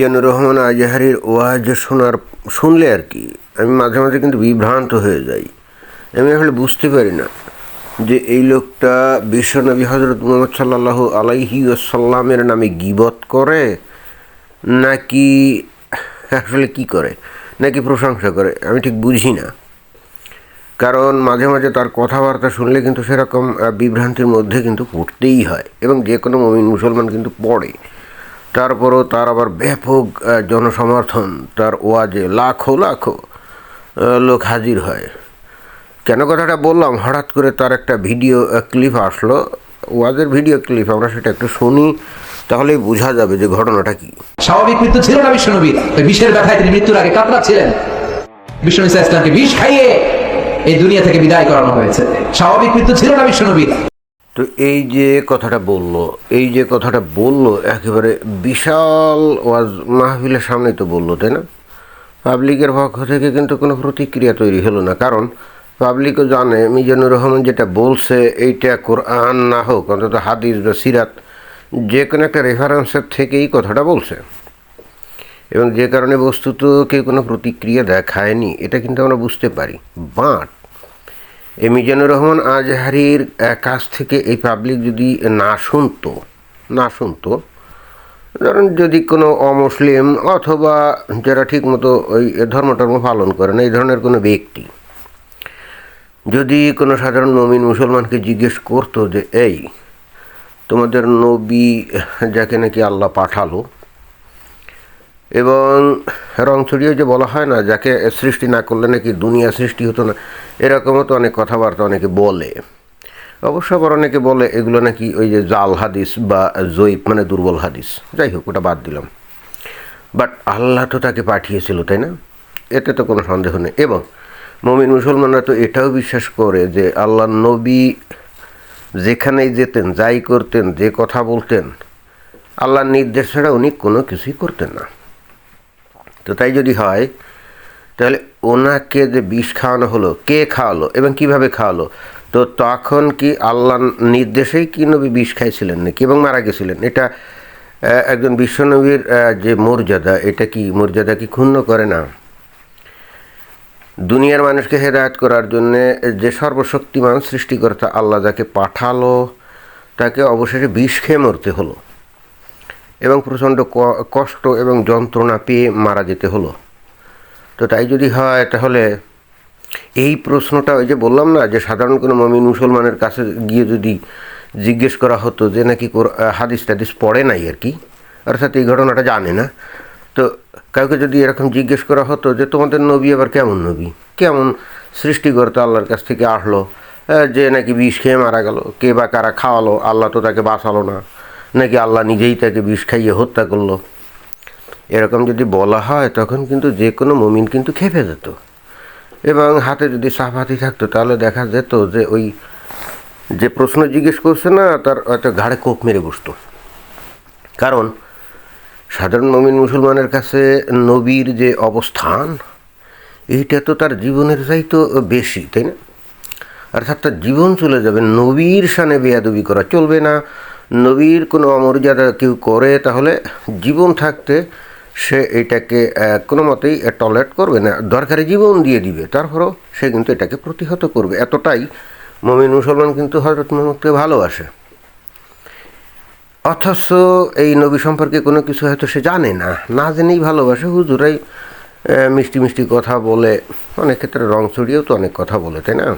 মিজানুর রহমান আজহারির ওয়াজ শোনার, শুনলে আর কি। আমি মাঝে মাঝে কিন্তু বিভ্রান্ত হয়ে যাই। আমি আসলে বুঝতে পারি না যে এই লোকটা বিশ্বনবী হজরত মোহাম্মদ সাল্লাহ আলাইহি আসাল্লামের নামে গিবত করে, নাকি আসলে কি করে, নাকি প্রশংসা করে, আমি ঠিক বুঝি না। কারণ মাঝে মাঝে তার কথাবার্তা শুনলে কিন্তু সেরকম বিভ্রান্তির মধ্যে কিন্তু পড়তেই হয় এবং যে কোনো মুসলমান কিন্তু পড়ে। তারপরও তার আবার ব্যাপক জনসমর্থন, তার ওয়াজে লাখো লাখো লোক হাজির হয়। কেন কথাটা বললাম? হঠাৎ করে তার একটা ভিডিও ক্লিপ আসলো। ওয়াজের ভিডিও ক্লিপ আমরা সেটা একটু শুনি, তাহলেই বোঝা যাবে যে ঘটনাটা কি। স্বাভাবিক মৃত্যু ছিল না বিশ্বনবীর ওই বিষের ব্যথায় তিনি মৃত্যুর আগে কাতরাচ্ছিলেন। বিষ্ণু ইসা ইসলামকে বিষ খাইয়ে এই দুনিয়া থেকে বিদায় করানো হয়েছে। স্বাভাবিক মৃত্যু ছিল না বিশ্বনবীর তো এই যে কথাটা বলল, এই যে কথাটা বলল, একেবারে বিশাল ওয়াজ মাহফিলের সামনে তো বলল, তাই না? পাবলিকের পক্ষ থেকে কিন্তু কোনো প্রতিক্রিয়া তৈরি হলো না, কারণ পাবলিকও জানে, মিজানুর রহমান যেটা বলছে, এইটা কোরআন না হোক, অন্তত হাদিস বা সিরাত, যে কোনো একটা রেফারেন্সের থেকেই কথাটা বলছে। এবং যে কারণে বস্তুত কেউ কোনো প্রতিক্রিয়া দেখায়নি, এটা কিন্তু আমরা বুঝতে পারি। বাট মিজানুর রহমান আজহারির কাছ থেকে এই পাবলিক যদি না শুনতো না শুনতো, ধরেন যদি কোনো অমুসলিম অথবা যারা ঠিকমতো ওই ধর্ম টর্ম পালন করে না, এই ধরনের কোনো ব্যক্তি যদি কোনো সাধারণ নবীন মুসলমানকে জিজ্ঞেস করতো যে, এই, তোমাদের নবী যাকে নাকি আল্লাহ পাঠালো? এবং রং ছড়িয়ে যে বলা হয় না, যাকে সৃষ্টি না করলে নাকি দুনিয়া সৃষ্টি হতো না এরকমও তো অনেক কথাবার্তা অনেকে বলে। অবশ্য আবার অনেকে বলে এগুলো নাকি ওই যে জাল হাদিস বা জৈব মানে দুর্বল হাদিস। যাই হোক, ওটা বাদ দিলাম। বাট আল্লাহ তো তাকে পাঠিয়েছিল, তাই না? এতে তো কোনো সন্দেহ নেই। এবং মমিন মুসলমানরা তো এটাও বিশ্বাস করে যে আল্লাহ নবী যেখানেই যেতেন, যাই করতেন, যে কথা বলতেন, আল্লাহর নির্দেশ ছাড়া উনি কোনো কিছুই করতেন না। তো তাই যদি হয়, তাহলে ওনাকে যে বিষ খাওয়ানো হলো, কে খাওয়ালো এবং কীভাবে খাওয়ালো? তো তখন কি আল্লাহ নির্দেশেই কি নবী বিষ খাইছিলেন নাকি এবং মারা গেছিলেন? এটা একজন বিশ্বনবীর যে মর্যাদা, এটা কি মর্যাদা কি ক্ষুণ্ণ করে না? দুনিয়ার মানুষকে হেদায়ত করার জন্য যে সর্বশক্তিমান সৃষ্টিকর্তা আল্লাহ যাকে পাঠালো, তাকে অবশেষে বিষ খেয়ে মরতে হলো এবং প্রচণ্ড কষ্ট এবং যন্ত্রণা পেয়ে মারা যেতে হলো। তো তাই যদি হয়, তাহলে এই প্রশ্নটা ওই যে বললাম না, যে সাধারণ কোনো মমিন মুসলমানের কাছে গিয়ে যদি জিজ্ঞেস করা হতো যে নাকি হাদিস টাদিস পড়ে নাই আর কি, অর্থাৎ এই ঘটনাটা জানে না, তো কাউকে যদি এরকম জিজ্ঞেস করা হতো যে তোমাদের নবী আবার কেমন নবী? কেমন সৃষ্টিকর্তা আল্লাহর কাছ থেকে আসলো? যে নাকি বিষ খেয়ে মারা গেল, কে বা কারা খাওয়ালো? আল্লাহ তো তাকে বাঁচালো না। নাকি আল্লাহ নিজেই তাকে বিষ খাইয়ে হত্যা করল? এরকম যদি বলা হয়, তখন কিন্তু যে কোনো মমিন কিন্তু খেপে যেত। এবং হাতে যদি সাফাতি থাকতো, তাহলে দেখা যেত যে ওই যে প্রশ্ন জিজ্ঞেস করছে না, তার হয়তো ঘাড়ে কোপ মেরে বসতো। কারণ সাধারণ মমিন মুসলমানের কাছে নবীর যে অবস্থান, এইটা তো তার জীবনের চাইতো বেশি, তাই না? অর্থাৎ তার জীবন চলে যাবে, নবীর সানে বেয়াদবি করা চলবে না। নবীর কোনো অমর্যাদা কেউ করে, তাহলে জীবন থাকতে সে এটাকে কোনো মতেই টলেট করবে না, দরকারি জীবন দিয়ে দিবে। তারপরেও সে কিন্তু এটাকে প্রতিহত করবে। এতটাই মমিন মুসলমান কিন্তু হজরত মোহাম্মদকে ভালোবাসে। অথচ এই নবী সম্পর্কে কোনো কিছু হয়তো সে জানে না। না জেনেই ভালোবাসে। হুজুরাই মিষ্টি মিষ্টি কথা বলে। অনেক ক্ষেত্রে রং চড়িয়েও তো অনেক কথা বলে, তাই না?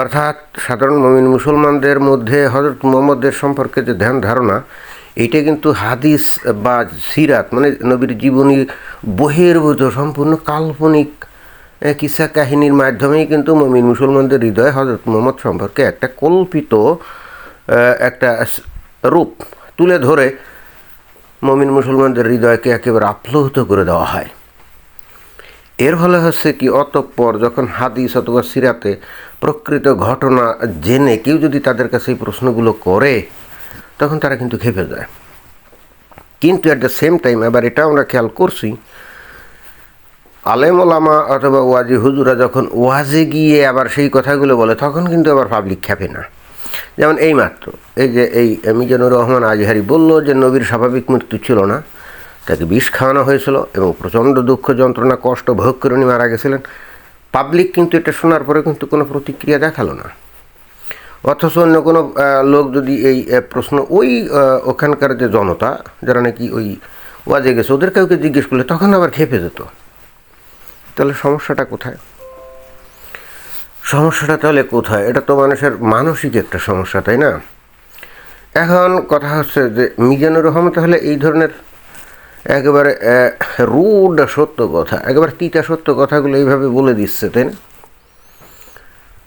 অর্থাৎ সাধারণ মমিন মুসলমানদের মধ্যে হজরত মোহাম্মদের সম্পর্কে যে ধ্যান ধারণা এইটা কিন্তু হাদিস বা সিরাত মানে নবীর জীবনী বহির্ভূত সম্পূর্ণ কাল্পনিক কিসা কাহিনীর মাধ্যমেই কিন্তু মমিন মুসলমানদের হৃদয়ে হজরত মোহাম্মদ সম্পর্কে একটা কল্পিত একটা রূপ তুলে ধরে মমিন মুসলমানদের হৃদয়কে একেবারে আপ্লুত করে দেওয়া হয়। এর ফলে হচ্ছে কি, অতঃপর যখন হাদিস অথবা সিরাতে প্রকৃত ঘটনা জেনে কেউ যদি তাদের কাছে এই প্রশ্নগুলো করে তখন তারা কিন্তু খেপে যায়। কিন্তু অ্যাট দ্য সেম টাইম এবার এটা আমরা খেয়াল করছি, আলেম ওলামা অথবা ওয়াজি হুজুরা যখন ওয়াজে গিয়ে আবার সেই কথাগুলো বলে, তখন কিন্তু আবার পাবলিক খেপে না। যেমন এই মাত্র, এই যে এই মিজানুর রহমান আজহারি বলল যে, নবীর স্বাভাবিক মৃত্যু ছিল না, তাকে বিষ খাওয়ানো হয়েছিল এবং প্রচণ্ড দুঃখ যন্ত্রণা, কষ্ট, ভোগ করে উনি মারা গেছিলেন। পাবলিক কিন্তু এটা শোনার পরে কিন্তু কোনো প্রতিক্রিয়া দেখাল না। অথচ অন্য কোনো লোক যদি এই প্রশ্ন, ওই ওখানকার যে জনতা, যারা নাকি ওই ওয়াজে গেছে ওদের কাউকে জিজ্ঞেস করলে, তখন আবার খেপে যেত। তাহলে সমস্যাটা কোথায়? সমস্যাটা তাহলে কোথায়? এটা তো মানুষের মানসিক একটা সমস্যা, তাই না? এখন কথা হচ্ছে যে, মিজানুর রহমান তাহলে এই ধরনের একেবারে রুড সত্য কথা, একেবারে তিতা সত্য কথাগুলো এইভাবে বলে দিচ্ছে, তাই না?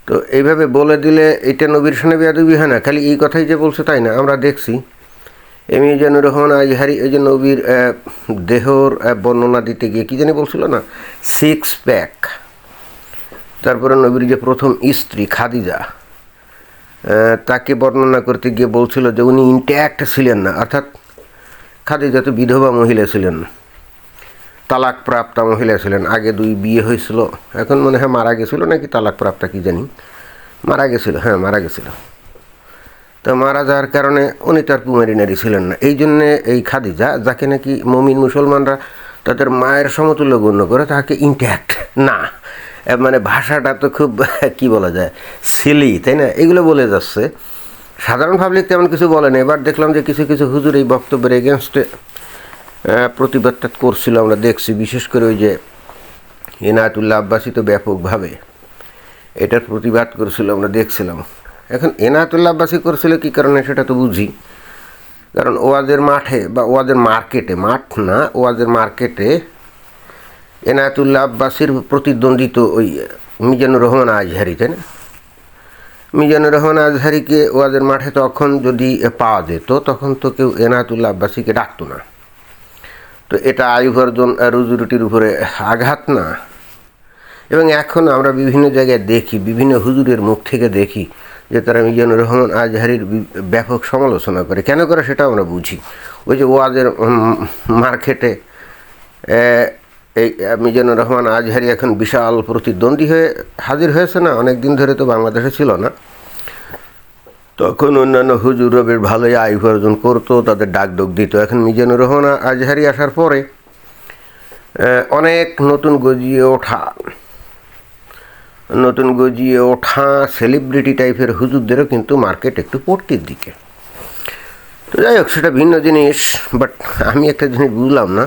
তো এইভাবে বলে দিলে এটা নবীর সামনে বেয়াদবি হয় না? খালি এই কথাই যে বলছে তাই না? আমরা দেখছি। এম মিজানুর রহমান আজহারি, এই যে নবীর দেহর বর্ণনা দিতে গিয়ে কী জানি বলছিল না? সিক্স প্যাক তারপরে নবীর যে প্রথম স্ত্রী খাদিজা তাকে বর্ণনা করতে গিয়ে বলছিল যে উনি ইন্ট্যাক্ট ছিলেন না। অর্থাৎ খাদিজা তো বিধবা মহিলা ছিলেন। তালাক প্রাপ্তা মহিলা ছিলেন। আগে দুই বিয়ে হয়েছিল। এখন মনে হয় মারা গেছিল নাকি তালাক প্রাপ্তা কি জানি? মারা গেছিল হ্যাঁ মারা গেছিল। তো মারা যাওয়ার কারণে উনি তার কুমারী নারী ছিলেন না। এই জন্যে এই খাদিজা, যাকে নাকি মমিন মুসলমানরা তাদের মায়ের সমতুল্য গণ্য করে, তাকে ইন্ট্যাক্ট না। মানে ভাষাটা তো খুব, কি বলা যায় সিলি তাই না? এগুলো বলে যাচ্ছে। সাধারণ পাবলিক তেমন কিছু বলেনি এবার দেখলাম যে কিছু কিছু হুজুর এই বক্তব্যের এগেনস্টে প্রতিবাদটা করছিল আমরা দেখছি, বিশেষ করে ওই যে এনায়তুল্লাহ আব্বাসী তো ব্যাপকভাবে এটার প্রতিবাদ করেছিল, আমরা দেখছিলাম। এখন এনায়তুল্লাহ আব্বাসী করেছিল কী কারণে সেটা তো বুঝি। কারণ ওয়াজের মাঠে বা ওয়াজের মার্কেটে, মাঠ না, ওয়াজের মার্কেটে এনায়তুল্লাহ আব্বাসীর প্রতিদ্বন্দ্বিত ওই মিজানুর রহমান আজহারি, তাই না? মিজানুর রহমান আজহারিকে ওয়াজের মাঠে তখন যদি পাওয়া যেত, তখন তো কেউ এনায়তুল্লাহ আব্বাসীকে ডাকতো না। তো এটা আয়ুবর্জন রুজিরুটির উপরে আঘাত না। এবং এখন আমরা বিভিন্ন জায়গায় দেখি, বিভিন্ন হুজুরের মুখ থেকে দেখি যে তারা মিজানুর রহমান আজহারির ব্যাপক সমালোচনা করে। কেন করে সেটা আমরা বুঝি। ওই যে ওয়াজের মার্কেটে এই মিজানুর রহমান আজহারি এখন বিশাল প্রতিদ্বন্দ্বী হয়ে হাজির হয়েছে না? অনেক দিন ধরে তো বাংলাদেশে ছিল না। তখন অন্যান্য হুজুররা বেশ ভালোই আয় উপার্জন করতো, তাদের ডাক ডোক দিত। এখন মিজানুর রহমান আজহারি আসার পরে অনেক নতুন গজিয়ে ওঠা, নতুন গজিয়ে ওঠা সেলিব্রিটি টাইপের হুজুরদেরও কিন্তু মার্কেট একটু পড়তির দিকে। তো যাই হোক, সেটা ভিন্ন জিনিস বাট আমি একটা জিনিস বুঝলাম না।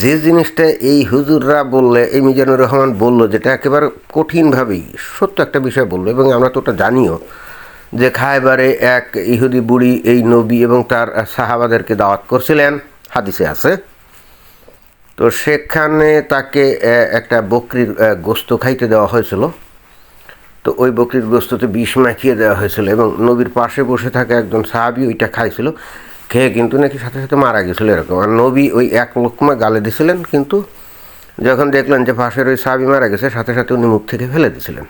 যে জিনিসটা এই হুজুররা বললে, এই মিজানুর রহমান বলল, যেটা একেবারে কঠিনভাবেই সত্য একটা বিষয় বলল, এবং আমরা তো ওটা জানিও যে খায়বারে এক ইহুদি বুড়ি এই নবী এবং তার সাহাবাদেরকে দাওয়াত করছিলেন। হাদিসে আছে। তো সেখানে তাকে একটা বকরির গোস্ত খাইতে দেওয়া হয়েছিল। তো ওই বকরির গোস্ততে বিষ মাখিয়ে দেওয়া হয়েছিল এবং নবীর পাশে বসে থাকা একজন সাহাবি ওইটা খাইছিল। খেয়ে কিন্তু নাকি সাথে সাথে মারা গেছিল এরকম। আর নবী ওই এক লোকমা গালে দিছিলেন কিন্তু যখন দেখলেন যে পাশের ওই সাহাবি মারা গেছে, সাথে সাথে উনি মুখ থেকে ফেলে দিয়েছিলেন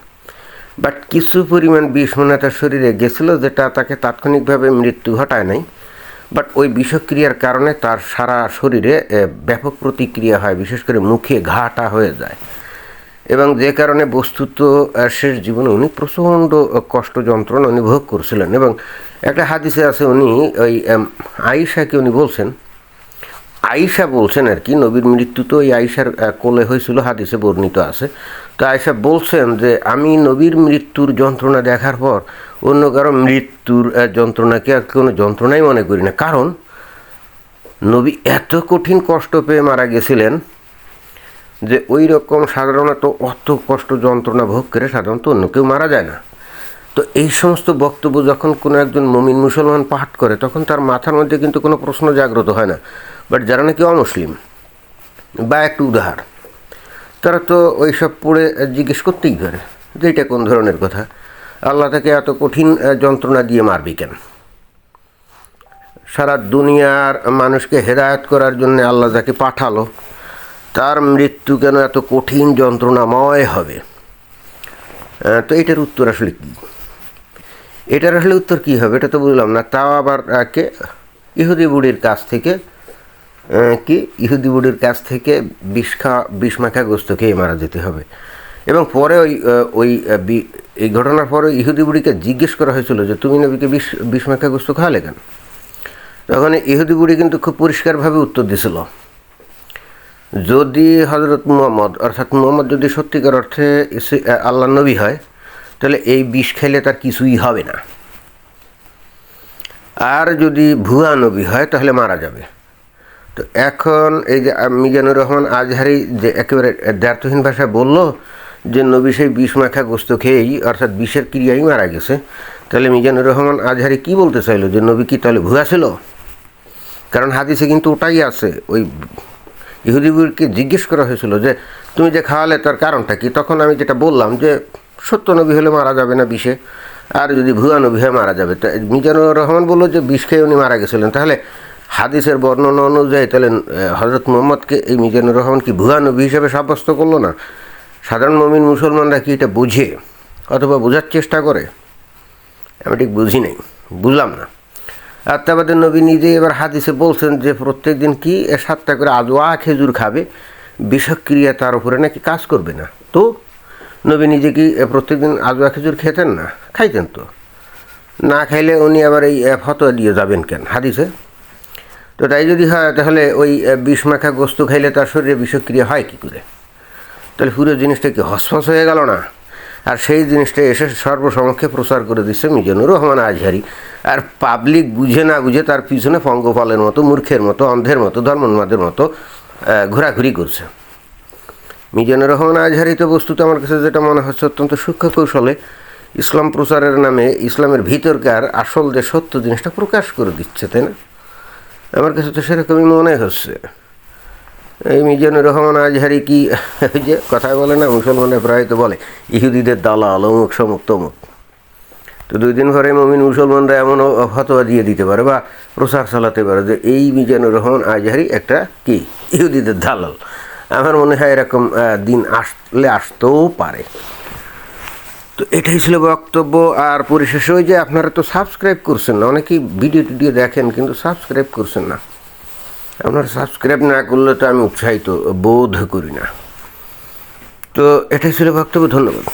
বাট কিছু পরিমাণ বিষ শরীরে গেছিল যেটা তাকে তাৎক্ষণিকভাবে মৃত্যু ঘটায় নাই। বাট ওই বিষক্রিয়ার কারণে তার সারা শরীরে ব্যাপক প্রতিক্রিয়া হয় বিশেষ করে মুখে ঘাটা হয়ে যায়। এবং যে কারণে বস্তুত শেষ জীবনে উনি প্রচণ্ড কষ্ট যন্ত্রণা উনি ভোগ করছিলেন। এবং একটা হাদিসে আছে উনি ওই এম, আয়েশাকে উনি বলছেন আয়েশা বলছেন আর কি নবীর মৃত্যু তো ওই আয়েশার আহ, কোলে হয়েছিল হাদিসে বর্ণিত আছে। তো আয়েশা বলছেন যে আমি নবীর মৃত্যুর যন্ত্রণা দেখার পর অন্য কারও মৃত্যুর যন্ত্রণাকে আর কোনো যন্ত্রণাই মনে করি না। কারণ নবী এত কঠিন কষ্ট পেয়ে মারা গেছিলেন যে ওই রকম সাধারণত অত কষ্ট যন্ত্রণা ভোগ করে সাধারণত অন্য কেউ মারা যায় না। তো এই সমস্ত বক্তব্য যখন কোনো একজন মমিন মুসলমান পাঠ করে, তখন তার মাথার মধ্যে কিন্তু কোনো প্রশ্ন জাগ্রত হয় না। বাট যারা নাকি অমুসলিম, বা একটু উদাহার তারা তো ওই সব পড়ে জিজ্ঞেস করতেই পারে যে এটা কোন ধরনের কথা। আল্লাহ তাকে এত কঠিন যন্ত্রণা দিয়ে মারবি কেন? সারা দুনিয়ার মানুষকে হেদায়ত করার জন্য আল্লাহ যাকে পাঠালো, তার মৃত্যু কেন এত কঠিন যন্ত্রণাময় হবে? তো এটার উত্তর আসলে কী? এটার আসলে উত্তর কী হবে? এটা তো বুঝলাম না। তাও আবার কে? ইহুদি বুড়ির কাছ থেকে কি ইহুদি বুড়ির কাছ থেকে বিষ খা বিষ মাখা গোস্ত খেয়ে মারা যেতে হবে। এবং পরে ওই ওই এই ঘটনার পরে ইহুদি বুড়িকে জিজ্ঞেস করা হয়েছিল যে, তুমি নবীকে বিষ বিষ মাখা গোস্ত খাওয়ালে কেন? তখন ইহুদি বুড়ি কিন্তু খুব পরিষ্কারভাবে উত্তর দিছিল। যদি হজরত মুহাম্মদ, অর্থাৎ মুহাম্মদ যদি সত্যিকার অর্থে আল্লাহ নবী হয়, তাহলে এই বিষ খেলে তার কিছুই হবে না। আর যদি ভুয়া নবী হয়, তাহলে মারা যাবে। তো এখন এই যে মিজানুর রহমান আজহারি যে একেবারে দ্ব্যর্থহীন ভাষায় বলল যে নবী সেই বিষ মাখা গোস্ত খেয়েই, অর্থাৎ বিষের ক্রিয়াই মারা গেছে, তাহলে মিজানুর রহমান আজহারি কি বলতে চাইলো? যে নবী কি তাহলে ভুয়া ছিল? কারণ হাদিসে কিন্তু ওটাই আছে। ওই ইহুদিগুলিকে জিজ্ঞেস করা হয়েছিল যে, তুমি যে খাওয়ালে তার কারণটা কি? তখন আমি যেটা বললাম যে, সত্য নবী হলে মারা যাবে না বিষে, আর যদি ভুয়া নবী হয়ে মারা যাবে। তা মিজানুর রহমান বলল যে, বিষ খেয়ে উনি মারা গেছিলেন। তাহলে হাদিসের বর্ণনা অনুযায়ী তাহলে হজরত মোহাম্মদকে এই মিজানুর রহমান কি ভুয়া নবী হিসেবে সাব্যস্ত করল না? সাধারণ মমিন মুসলমানরা কি এটা বুঝে অথবা বোঝার চেষ্টা করে? আমি ঠিক বুঝি নাই, বুঝলাম না। আর তাবাদের নবী নিজেই এবার হাদিসে বলছেন যে প্রত্যেক দিন কি সাতটা করে আজোয়া খেজুর খাবে, বিষক্রিয়া তার উপরে নাকি কাজ করবে না? তো নবী নিজে কি প্রত্যেকদিন আজোয়া খেজুর খেতেন না? খাইতেন তো। না খাইলে উনি আবার এই ফতোয়া দিয়ে যাবেন কেন? হাদিসে তো তাই যদি হয়, তাহলে ওই বিষ মাখা গোস্ত খাইলে তার শরীরে বিষক্রিয়া হয় কী করে? তাহলে পুরো জিনিসটা কি হসফস হয়ে গেল না? আর সেই জিনিসটা এসে সর্বসমক্ষে প্রচার করে দিচ্ছে মিজানুর রহমান আজহারি। আর পাবলিক বুঝে না বুঝে তার পিছনে পঙ্গপালের মতো, মূর্খের মতো, অন্ধের মতো, ধর্মন্মাদের মতো ঘোরাঘুরি করছে। মিজানুর রহমান আজহারি তো বস্তুত আমার কাছে যেটা মনে হচ্ছে অত্যন্ত সূক্ষ্ম কৌশলে, ইসলাম প্রচারের নামে ইসলামের ভিতরকার আসল যে সত্য জিনিসটা প্রকাশ করে দিচ্ছে, তাই না? আমার কাছে তো সেরকমই মনে হচ্ছে। এই মিজানুর রহমান আজহারি কি যে কথায় বলে না, মুসলমানে প্রায় তো বলে, ইহুদিদের দালাল, অমুক, সমুক, তমুক। তো দুই দিন পরে মমিন মুসলমানরা এমন ফতোয়া দিয়ে দিতে পারে বা প্রচার চালাতে পারে যে এই মিজানুর রহমান আজহারি একটা কি? ইহুদিদের দালাল। আমার মনে হয় এরকম দিন আসলে আসতেও পারে। তো এটাই ছিল বক্তব্য, আর পরিশেষে ওই যে আপনারা তো সাবস্ক্রাইব করছেন না, অনেকেই ভিডিও টিডিও দেখেন, কিন্তু সাবস্ক্রাইব করছেন না। আপনারা সাবস্ক্রাইব না করলে তো আমি উৎসাহিত, বোধ করি না। তো এটাই ছিল বক্তব্য, ধন্যবাদ।